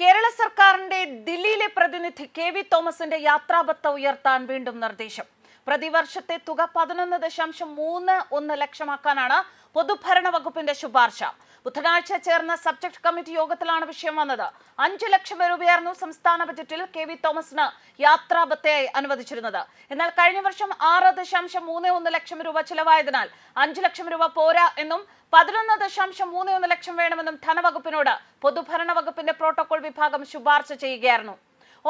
കേരള സർക്കാരിന്റെ ദില്ലിയിലെ പ്രതിനിധി കെ വി തോമസിന്റെ യാത്രാബത്ത ഉയർത്താൻ വീണ്ടും നിർദ്ദേശം. പ്രതിവർഷത്തെ തുക പതിനൊന്ന് ദശാംശം മൂന്ന് ഒന്ന് ലക്ഷമാക്കാനാണ് പൊതുഭരണ വകുപ്പിന്റെ ശുപാർശ. ബുധനാഴ്ച ചേർന്ന സബ്ജക്ട് കമ്മിറ്റി യോഗത്തിലാണ് വിഷയം വന്നത്. അഞ്ചു ലക്ഷം രൂപയായിരുന്നു സംസ്ഥാന ബജറ്റിൽ കെ വി തോമസിന് യാത്രാബത്തയായി അനുവദിച്ചിരുന്നത്. എന്നാൽ കഴിഞ്ഞ വർഷം ആറ് ദശാംശം മൂന്ന് ഒന്ന് ലക്ഷം രൂപ ചിലവായതിനാൽ അഞ്ചു ലക്ഷം രൂപ പോരാ എന്നും പതിനൊന്ന് ദശാംശം മൂന്ന് ഒന്ന് ലക്ഷം വേണമെന്നും ധനവകുപ്പിനോട് പൊതുഭരണ വകുപ്പിന്റെ പ്രോട്ടോകോൾ വിഭാഗം ശുപാർശ ചെയ്യുകയായിരുന്നു.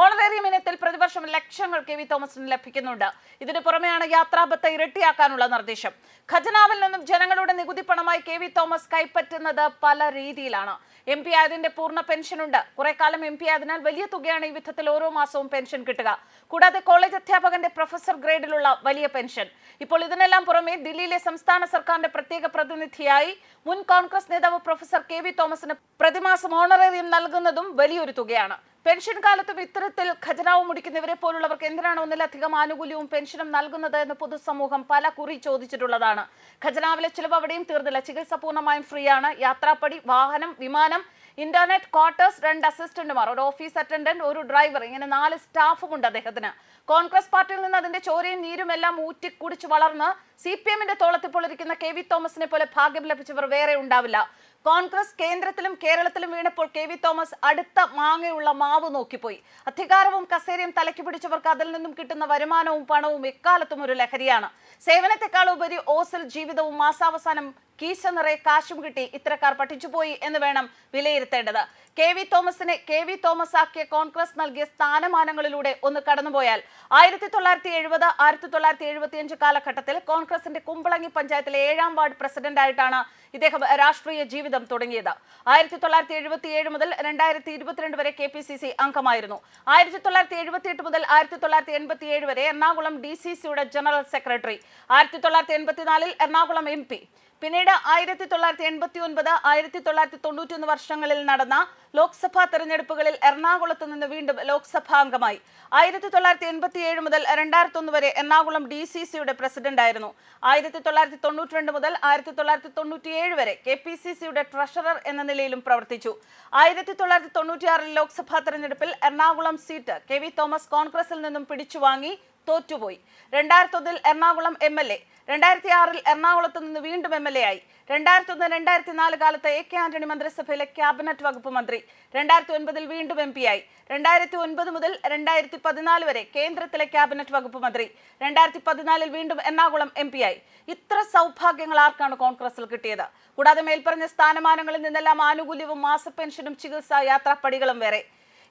ഓണറേറിയം ഇനത്തിൽ പ്രതിവർഷം ലക്ഷങ്ങൾ കെ വി തോമസിന് ലഭിക്കുന്നുണ്ട്. ഇതിനു പുറമെയാണ് യാത്രാബത്ത ഇരട്ടിയാക്കാനുള്ള നിർദ്ദേശം. ഖജനാവിൽ നിന്നും ജനങ്ങളുടെ നികുതി പണമായി കെ വി തോമസ് കൈപ്പറ്റുന്നത് പല രീതിയിലാണ്. എം പി ആയതിന്റെ പൂർണ പെൻഷൻ ഉണ്ട് കുറെ കാലം എം പി ആയതിനാൽ വലിയ തുകയാണ് ഈ വിധത്തിൽ ഓരോ മാസവും പെൻഷൻ കിട്ടുക. കൂടാതെ കോളേജ് അധ്യാപകന്റെ പ്രൊഫസർ ഗ്രേഡിലുള്ള വലിയ പെൻഷൻ. ഇപ്പോൾ ഇതിനെല്ലാം പുറമെ ദില്ലിയിലെ സംസ്ഥാന സർക്കാരിന്റെ പ്രത്യേക പ്രതിനിധിയായി മുൻ കോൺഗ്രസ് നേതാവ് പ്രൊഫസർ കെ വി തോമസിന് പ്രതിമാസം ഓണറേറിയം നൽകുന്നതും വലിയൊരു തുകയാണ്. പെൻഷൻ കാലത്തും ഇത്തരത്തിൽ ഖജനാവ് മുടിക്കുന്നവരെ പോലുള്ളവർക്ക് എന്തിനാണ് ഒന്നിലധികം ആനുകൂല്യവും പെൻഷനും നൽകുന്നത് എന്ന് പൊതുസമൂഹം പല കുറി ചോദിച്ചിട്ടുള്ളതാണ്. ഖജനാവിലെ ചിലവ് അവിടെയും തീർന്നില്ല. ചികിത്സ പൂർണമായും ഫ്രീ ആണ് യാത്രാപ്പടി വാഹനം വിമാനം ഇന്റർനെറ്റ് ക്വാർട്ടേഴ്സ് രണ്ട് അസിസ്റ്റന്റുമാർ ഒരു ഓഫീസ് അറ്റൻഡന്റ് ഒരു ഡ്രൈവർ ഇങ്ങനെ നാല് സ്റ്റാഫും ഉണ്ട് അദ്ദേഹത്തിന്. കോൺഗ്രസ് പാർട്ടിയിൽ നിന്ന് അതിന്റെ ചോരയും നീരും എല്ലാം ഊറ്റി കുടിച്ച് വളർന്ന് സി പി എമ്മിന്റെ തോളത്തിപ്പോൾ ഇരിക്കുന്ന കെ വി തോമസിനെ പോലെ ഭാഗ്യം ലഭിച്ചവർ വേറെ ഉണ്ടാവില്ല. കോൺഗ്രസ് കേന്ദ്രത്തിലും കേരളത്തിലും വീണപ്പോൾ കെ വി തോമസ് അടുത്ത മാങ്ങയുള്ള മാവ് നോക്കിപ്പോയി. അധികാരവും കസേരയും തലയ്ക്ക് പിടിച്ചവർക്ക് അതിൽ നിന്നും കിട്ടുന്ന വരുമാനവും പണവും എക്കാലത്തും ഒരു ലഹരിയാണ്. സേവനത്തെക്കാളുപരി ഓസിൽ ജീവിതവും മാസാവസാനം കീശ നിറയെ കാശും കിട്ടി ഇത്തരക്കാർ പഠിച്ചുപോയി എന്ന് വേണം വിലയിരുത്തേണ്ടത്. കെ വി തോമസിനെ കെ വി തോമസ് ആക്കിയ കോൺഗ്രസ് നൽകിയ സ്ഥാനമാനങ്ങളിലൂടെ ഒന്ന് കടന്നുപോയാൽ ആയിരത്തി തൊള്ളായിരത്തി എഴുപത് ആയിരത്തി തൊള്ളായിരത്തി എഴുപത്തിയഞ്ച് കാലഘട്ടത്തിൽ കോൺഗ്രസിന്റെ കുമ്പളങ്ങി പഞ്ചായത്തിലെ ഏഴാം വാർഡ് പ്രസിഡന്റ് ആയിട്ടാണ് ഇദ്ദേഹം രാഷ്ട്രീയ ജീവിതം തുടങ്ങിയത്. ആയിരത്തി തൊള്ളായിരത്തി എഴുപത്തി ഏഴ് മുതൽ രണ്ടായിരത്തി ഇരുപത്തിരണ്ട് വരെ കെ പി സി സി അംഗമായിരുന്നു. ആയിരത്തി തൊള്ളായിരത്തി എഴുപത്തി എട്ട് മുതൽ ആയിരത്തി തൊള്ളായിരത്തി എൺപത്തി ഏഴ് വരെ എറണാകുളം ഡി സി സിയുടെ ജനറൽ സെക്രട്ടറി. ആയിരത്തി തൊള്ളായിരത്തി എൺപത്തിനാലിൽ എറണാകുളം എം പി. പിന്നീട് ആയിരത്തി തൊള്ളായിരത്തി എൺപത്തി ഒൻപത് ആയിരത്തി തൊള്ളായിരത്തി തൊണ്ണൂറ്റി ഒന്ന് വർഷങ്ങളിൽ നടന്ന ലോക്സഭാ തെരഞ്ഞെടുപ്പുകളിൽ എറണാകുളത്ത് നിന്ന് വീണ്ടും ലോക്സഭാ അംഗമായി. ആയിരത്തി തൊള്ളായിരത്തി എൺപത്തി ഏഴ് മുതൽ രണ്ടായിരത്തി ഒന്ന് വരെ എറണാകുളം ഡി സി സിയുടെ പ്രസിഡന്റ് ആയിരുന്നു ആയിരത്തി തൊള്ളായിരത്തി തൊണ്ണൂറ്റി രണ്ട് മുതൽ ആയിരത്തി തൊള്ളായിരത്തി തൊണ്ണൂറ്റി ഏഴ് വരെ കെ പി സി സിയുടെ ട്രഷറർ എന്ന നിലയിലും പ്രവർത്തിച്ചു. ആയിരത്തി തൊള്ളായിരത്തി തൊണ്ണൂറ്റിയാറിൽ ലോക്സഭാ തെരഞ്ഞെടുപ്പിൽ Ernakulam seat K V Thomas കോൺഗ്രസിൽ നിന്നും പിടിച്ചുവാങ്ങി തോറ്റുപോയി. രണ്ടായിരത്തി ഒന്നിൽ എറണാകുളം എം എൽ എ രണ്ടായിരത്തി ആറിൽ എറണാകുളത്ത് നിന്ന് വീണ്ടും എം എൽ എ ആയി. രണ്ടായിരത്തി ഒന്ന് രണ്ടായിരത്തി നാല് കാലത്ത് എ കെ ആന്റണി മന്ത്രിസഭയിലെ ക്യാബിനറ്റ് വകുപ്പ് മന്ത്രി. രണ്ടായിരത്തി ഒൻപതിൽ വീണ്ടും എം പി ആയി. രണ്ടായിരത്തി ഒൻപത് മുതൽ രണ്ടായിരത്തി പതിനാല് വരെ കേന്ദ്രത്തിലെ ക്യാബിനറ്റ് വകുപ്പ് മന്ത്രി. രണ്ടായിരത്തി പതിനാലിൽ വീണ്ടും എറണാകുളം എം പി ആയി. ഇത്ര സൗഭാഗ്യങ്ങൾ ആർക്കാണ് കോൺഗ്രസിൽ കിട്ടിയത്? കൂടാതെ മേൽപ്പറഞ്ഞ സ്ഥാനമാനങ്ങളിൽ നിന്നെല്ലാം ആനുകൂല്യവും മാസ പെൻഷനും ചികിത്സാ യാത്രാപ്പടികളും വേറെ.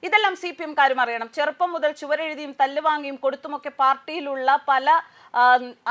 ഇതെല്ലാം സി പി എംകാരും അറിയണം. ചെറുപ്പം മുതൽ ചുവരെഴുതിയും തല്ലുവാങ്ങിയും കൊടുത്തുമൊക്കെ പാർട്ടിയിലുള്ള പല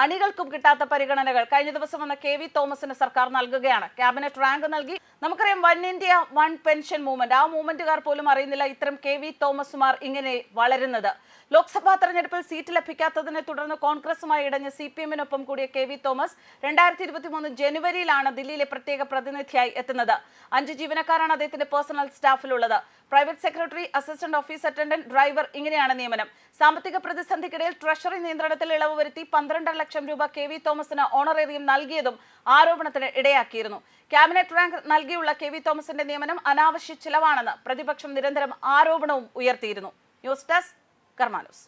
അണികൾക്കും കിട്ടാത്ത പരിഗണനകൾ കഴിഞ്ഞ ദിവസം വന്ന കെ വി തോമസിന് സർക്കാർ നൽകുകയാണ്. ക്യാബിനറ്റ് റാങ്ക് നൽകി. നമുക്കറിയാം one India one pension movement. ആ മൂവ്മെന്റുകാർ പോലും അറിയുന്നില്ല ഇത്തരം കെ വി തോമസുമാർ ഇങ്ങനെ വളരുന്നത്. ലോക്സഭാ തെരഞ്ഞെടുപ്പിൽ സീറ്റ് ലഭിക്കാത്തതിനെ തുടർന്ന് കോൺഗ്രസുമായി ഇടഞ്ഞ് സി പി എമ്മിനൊപ്പം കൂടിയ കെ വി തോമസ് രണ്ടായിരത്തി ഇരുപത്തി മൂന്ന് ജനുവരിയിലാണ് ദില്ലിയിലെ പ്രത്യേക പ്രതിനിധിയായി എത്തുന്നത്. അഞ്ച് ജീവനക്കാരാണ് അദ്ദേഹത്തിന്റെ personal സ്റ്റാഫിലുള്ളത്. Private secretary assistant office attendant driver ഇങ്ങനെയാണ് നിയമനം. സാമ്പത്തിക പ്രതിസന്ധിക്കിടയിൽ ട്രഷറി നിയന്ത്രണത്തിൽ ഇളവ് വരുത്തി പന്ത്രണ്ടര ലക്ഷം രൂപ കെ വി തോമസിന് ഓണറേറിയം നൽകിയതും ആരോപണത്തിന് ഇടയാക്കിയിരുന്നു. ക്യാബിനറ്റ് റാങ്ക് നൽകിയുള്ള കെ വി തോമസിന്റെ നിയമനം അനാവശ്യ ചിലവാണെന്ന് പ്രതിപക്ഷം നിരന്തരം ആരോപണവും ഉയർത്തിയിരുന്നു. News desk കർമാനൂസ്.